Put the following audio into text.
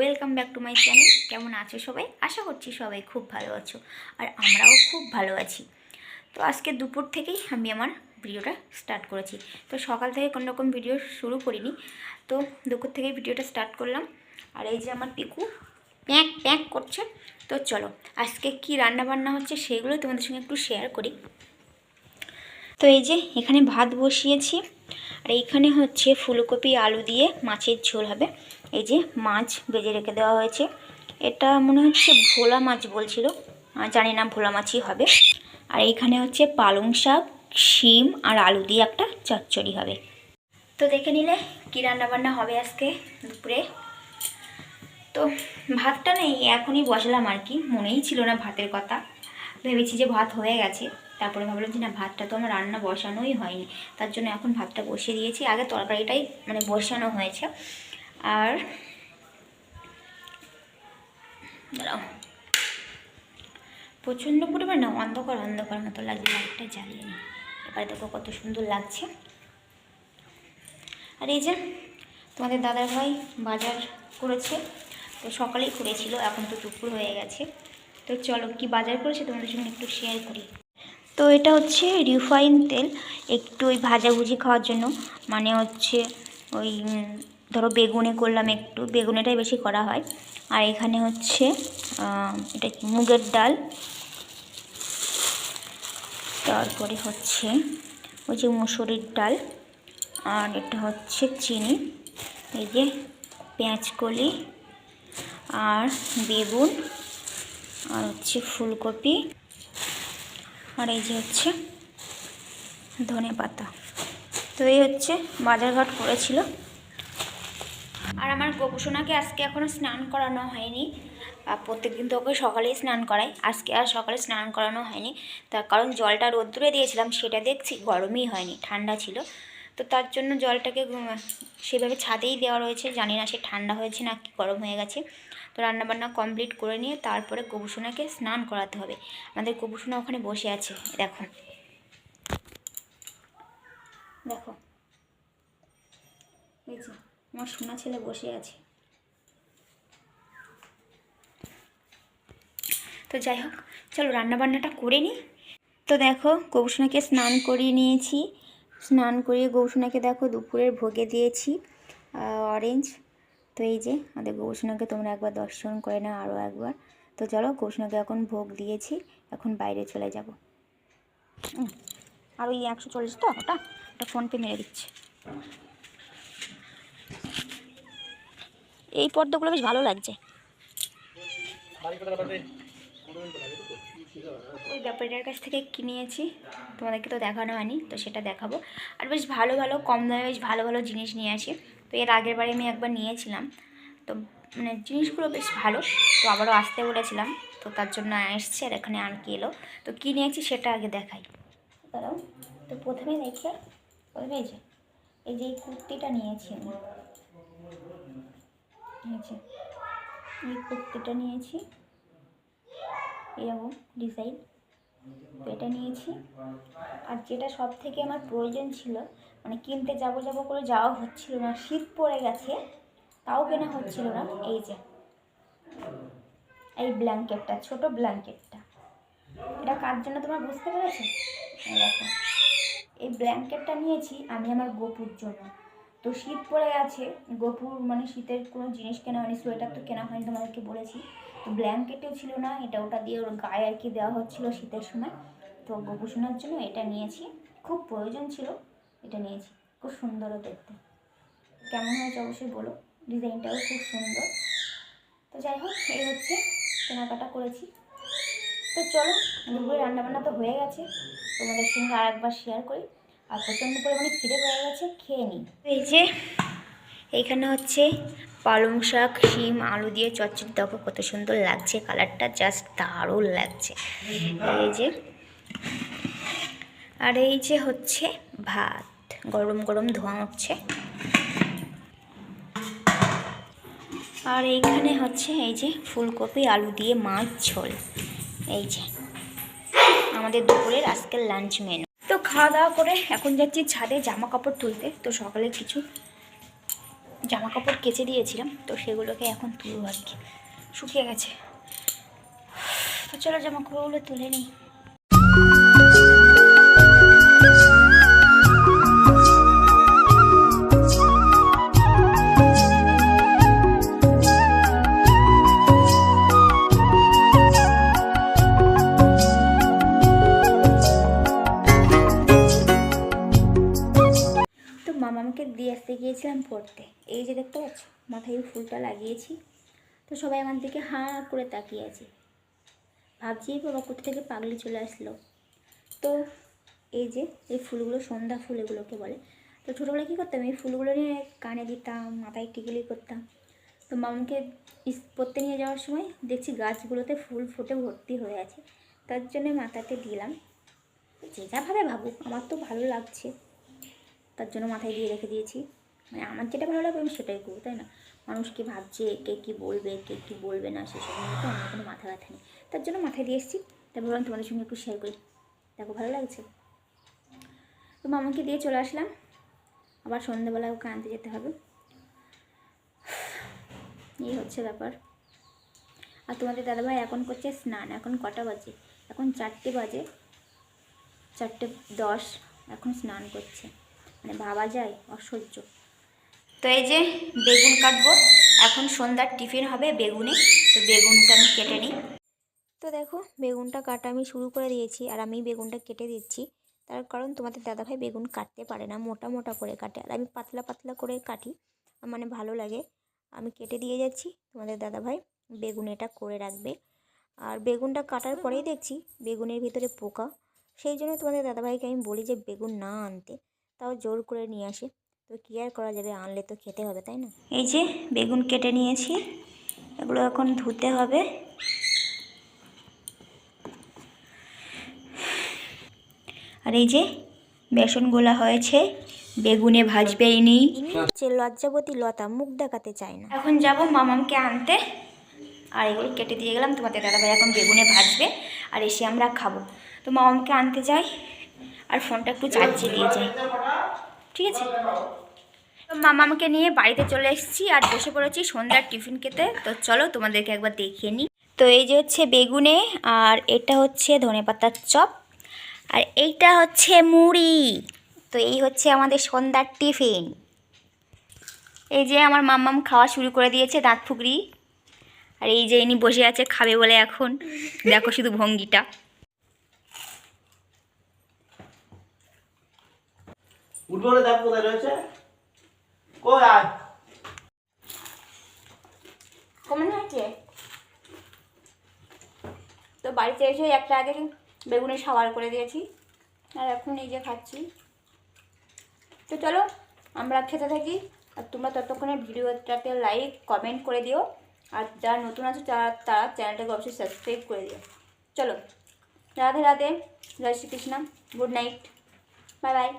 Welcome back to my channel কেমন আছো সবাই? আশা করছি সবাই খুব ভালো আছো আর আমরাও খুব ভালো আছি। তো আজকে দুপুর থেকেই আমি আমার ভিডিওটা স্টার্ট করেছি। তো সকাল থেকে কোনো রকম ভিডিও শুরু করিনি। তো দুপুর থেকেই ভিডিওটা স্টার্ট করলাম। আর এই যে আমার পিকু প্যাঁক প্যাঁক করছে। তো চলো, আজকে কি রান্না বান্না হচ্ছে সেগুলো তোমাদের সঙ্গে একটু শেয়ার করি। তো এই যে এখানে ভাত বসিয়েছি। আর এইখানে হচ্ছে ফুলকপি, আলু দিয়ে মাছের ঝোল হবে। এই যে মাছ ভেজে রেখে দেওয়া হয়েছে। এটা মনে হচ্ছে ভোলা মাছ বলছিল। জানি না ভোলা মাছই হবে। আর এইখানে হচ্ছে পালং শাক, শিম আর আলু দিয়ে একটা চচ্চড়ি হবে। তো দেখে নিলে কী রান্নাবান্না হবে আজকে দুপুরে। তো ভাতটা নেই, এখনই বসালাম আর কি। মনেই ছিল না ভাতের কথা। ভেবেছি যে ভাত হয়ে গেছে। তারপরে ভাবলাম যে না, ভাতটা তো আমার রান্না বসানোই হয়নি। তার জন্য এখন ভাতটা বসিয়ে দিয়েছি। আগে তরকারিটাই মানে বসানো হয়েছে। আর দাঁড়াও। প্রচণ্ড পরিমাণ না অন্ধকার অন্ধকার মতো লাগছে, লাইটটা জ্বালিয়ে নিই এবার দেখো কত সুন্দর লাগছে। আর এই যে তোমাদের দাদার ভাই বাজার করেছে, তো সকালেই করেছিল, এখন তো দুপুর হয়ে গেছে। তো চলো কি বাজার করেছে তোমাদের সঙ্গে একটু শেয়ার করি। তো এটা হচ্ছে রিফাইন তেল, একটু ওই ভাজাভুজি খাওয়ার জন্য। মানে হচ্ছে ওই ধরো বেগুনে করলাম একটু, বেগুনেটাই বেশি করা হয়। আর এখানে হচ্ছে এটা কি, মুগের ডাল। তারপরে হচ্ছে ওই যে মুসুরির ডাল, আর এটা হচ্ছে চিনি। এই যে পেঁয়াজকলি আর বেগুন, আর হচ্ছে ফুলকপি, আর এই যে হচ্ছে ধনে পাতা তো এই হচ্ছে বাজারঘাট করেছিল। আর আমার গোপুসোনাকে আজকে এখনও স্নান করানো হয়নি। প্রত্যেকদিন তো ওকে সকালেই স্নান করাই। আজকে আর সকালে স্নান করানো হয়নি। তার কারণ জলটা রোদ্দুরে দিয়েছিলাম, সেটা দেখছি গরমই হয়নি, ঠান্ডা ছিল। তো তার জন্য জলটাকে সেভাবে ছাদেই দেওয়া রয়েছে। জানি না সে ঠান্ডা হয়েছে না কি গরম হয়ে গেছে। তো রান্নাবান্না কমপ্লিট করে নিয়ে তারপরে গোপুসোনাকে স্নান করাতে হবে। আমাদের গোপুসোনা ওখানে বসে আছে, দেখো। দেখো। এই আমার সোনা ছেলে বসে আছে। তো যাই হোক, চলো রান্নাবান্নাটা করে নিই তো দেখো, গৌসোনাকে স্নান করিয়ে নিয়েছি। স্নান করিয়ে গৌসোনাকে দেখো, দুপুরের ভোগে দিয়েছি অরেঞ্জ তো এই যে, আমাদের গৌসোনাকে তোমরা একবার দর্শন করে নাও আরও একবার। তো চলো, গৌসোনাকে এখন ভোগ দিয়েছি, এখন বাইরে চলে যাব। আর ওই একশো চল্লিশ তো, ওটা? ওটা ফোনপে মেরে দিচ্ছে। এই পর্দাগুলো বেশ ভালো লাগছে। ওই ব্যাপারটার কাছ থেকে কিনিয়েছি তোমাদেরকে তো দেখানো হয়নি, তো সেটা দেখাবো। আর বেশ ভালো ভালো, কম দামে বেশ ভালো ভালো জিনিস নিয়ে আসি। তো এর আগের বারে আমি একবার নিয়েছিলাম। তো মানে জিনিসগুলো বেশ ভালো। তো আবারও আসতে বলেছিলাম, তো তার জন্য এসছে আর এখানে আর কি এলো। তো কী নিয়েছি সেটা আগে দেখাই। তো প্রথমে দেখে প্রথমে এই যে এই যে এই কুর্তিটা নিয়েছি আমি। যে, এই কুর্তিটা নিয়েছি। এরকম ডিজাইন এটা নিয়েছি। আর যেটা সব থেকে আমার প্রয়োজন ছিল মানে কিনতে যাব যাব করে যাওয়া হচ্ছিল না, শীত পড়ে গেছে, তাও কেনা হচ্ছিল না, এই যে। এই ব্ল্যাঙ্কেটটা ছোট ব্ল্যাঙ্কেটটা এটা কার জন্য তোমরা বুঝতে পেরেছ? দেখো। এই ব্ল্যাঙ্কেটটা নিয়েছি আমি আমার গোপুর জন্য। তো শীত পড়ে গেছে, গোপুর মানে শীতের কোনো জিনিস কেনা হয়নি, সোয়েটার তো কেনা হয়নি তোমাদেরকে বলেছি। তো ব্ল্যাঙ্কেটেও ছিল না, এটা ওটা দিয়ে ওর গায়ে আর কি দেওয়া হচ্ছিল শীতের সময়। তো গোপু শোনার জন্য এটা নিয়েছি, খুব প্রয়োজন ছিল, এটা নিয়েছি, খুব সুন্দরও দেখতে। কেমন হয়েছে অবশ্যই বলো, ডিজাইনটাও খুব সুন্দর। তো যাই হোক, এই হচ্ছে কেনাকাটা করেছি। তো চলো, দুপুরে রান্নাবান্না তো হয়ে গেছে, তোমাদের সঙ্গে আর একবার শেয়ার করি। আর প্রচণ্ড পরিমাণে খিদে হয়ে গেছে, খেয়ে নিই এই যে এইখানে হচ্ছে পালং শাক, শিম, আলু দিয়ে চচ্চড়ি দেখো কত সুন্দর লাগছে কালারটা, জাস্ট দারুণ লাগছে। এই যে, আর এই যে হচ্ছে ভাত, গরম গরম ধোঁয়া উঠছে আর এইখানে হচ্ছে এই যে ফুলকপি, আলু দিয়ে মাছ ঝোল। এই যে, আমাদের দুপুরের আজকের লাঞ্চ মেনু খাওয়া দাওয়া করে এখন যাচ্ছি ছাদে জামা কাপড় তুলতে। তো সকালে কিছু জামা কাপড় কেচে দিয়েছিলাম, তো সেগুলোকে এখন তুলব আর কি। শুকিয়ে গেছে। তো চলো জামা কাপড়গুলো তুলে নিই। পাচ্ছ মাথায় ফুলটা লাগিয়েছি, তো সবাই আমার দিকে হাঁ করে তাকিয়ে আছে। ভাবছি বাবা কোথা থেকে পাগলি চলে আসলো। তো এই যে, এই ফুলগুলো সন্ধ্যা ফুল এগুলোকে বলে, তো ছোটোবেলায় কী করতাম? এই ফুলগুলো নিয়ে কানে দিতাম, মাথায় টিকলি করতাম। তো মামাকে পড়তে নিয়ে যাওয়ার সময় দেখছি গাছগুলোতে ফুল ফুটে ভর্তি হয়ে আছে, তার জন্য মাথাতে দিলাম। যে যা ভাবে ভাবুক, আমার তো ভালো লাগছে। তার জন্য মাথায় দিয়ে রেখে দিয়েছি। মানে আমার যেটা ভালো লাগবে আমি সেটাই করব, তাই না? মানুষ কি ভাবছে, কে কী বলবে, কে কী বলবে না, সেসব নিয়ে তো আমার কোনো মাথা ব্যথা নেই। তার জন্য মাথায় দিয়ে এসেছি তাই ভাবলাম তোমাদের সঙ্গে একটু শেয়ার করি। দেখো, ভালো লাগছে? তো মামাকে দিয়ে চলে আসলাম। আবার সন্ধ্যাবেলা ওকে আনতে যেতে হবে। এই হচ্ছে ব্যাপার। আর তোমাদের দাদাভাই এখন করছে স্নান, এখন কটা বাজে? এখন চারটে বাজে, চারটে দশ, এখন স্নান করছে। মানে ভাবা যায়, অসহ্য। তো এই যে বেগুন কাটবো। এখন সন্ধ্যার টিফিন হবে বেগুনে। তো বেগুনটা আমি কেটে নিই। তো দেখো, বেগুনটা কাটা আমি শুরু করে দিয়েছি আর আমি বেগুনটা কেটে দিচ্ছি। তার কারণ তোমাদের দাদাভাই বেগুন কাটতে পারে না, মোটা মোটা করে কাটে। আর আমি পাতলা পাতলা করে কাটি মানে ভালো লাগে। আমি কেটে দিয়ে যাচ্ছি। তোমাদের দাদাভাই বেগুন এটা করে রাখবে। আর বেগুনটা কাটার পরেই দেখছি বেগুনের ভিতরে পোকা। সেই জন্য তোমাদের দাদাভাইকে আমি বলি যে বেগুন না আনতে, তাও জোর করে নিয়ে আসে। তো কী আর করা যাবে? আনলে তো খেতে হবে তাই না? এই যে বেগুন কেটে নিয়েছি এগুলো এখন ধুতে হবে। আর এই যে বেসন গোলা হয়েছে বেগুনে ভাজবেই নেই হচ্ছে লজ্জাবতী লতা মুখ দেখাতে চায় না। এখন যাব মামামকে আনতে। আর এগুলো কেটে দিয়ে গেলাম তোমাদের দাদাভাই এখন বেগুনে ভাজবে আর এসে আমরা খাব। তো মামামকে আনতে যাই আর ফোনটা একটু চার্জে দিয়ে যাই। ঠিক আছে? তো মামামকে নিয়ে বাড়িতে চলে এসেছি আর বসে পড়েছি সন্ধ্যার টিফিন খেতে। তো চলো তোমাদেরকে একবার দেখিয়ে নিই। তো এই যে হচ্ছে বেগুনে আর এটা হচ্ছে ধনেপাতার চপ আর এইটা হচ্ছে মুড়ি। তো এই হচ্ছে আমাদের সন্ধ্যার টিফিন। এই যে আমার মাম্মাম খাওয়া শুরু করে দিয়েছে দাঁত ফুকরি। আর এই যে ইনি বসে আছে খাবে বলে এখন। দেখো শুধু ভঙ্গিটা। দেখ কোথায় কেমন হয়েছে তো বাড়িতে এসে একটা আগে বেগুনের সাবার করে দিয়েছি। আর এখন এই যে খাচ্ছি। তো চলো, আমরা খেতে থাকি। আর তোমরা ততক্ষণে ভিডিওটাতে লাইক কমেন্ট করে দিও। আর যারা নতুন আছে, তারা তারা চ্যানেলটাকে অবশ্যই সাবস্ক্রাইব করে দিও। চলো, রাধে রাধে। জয় Shri Krishna. Good night bye bye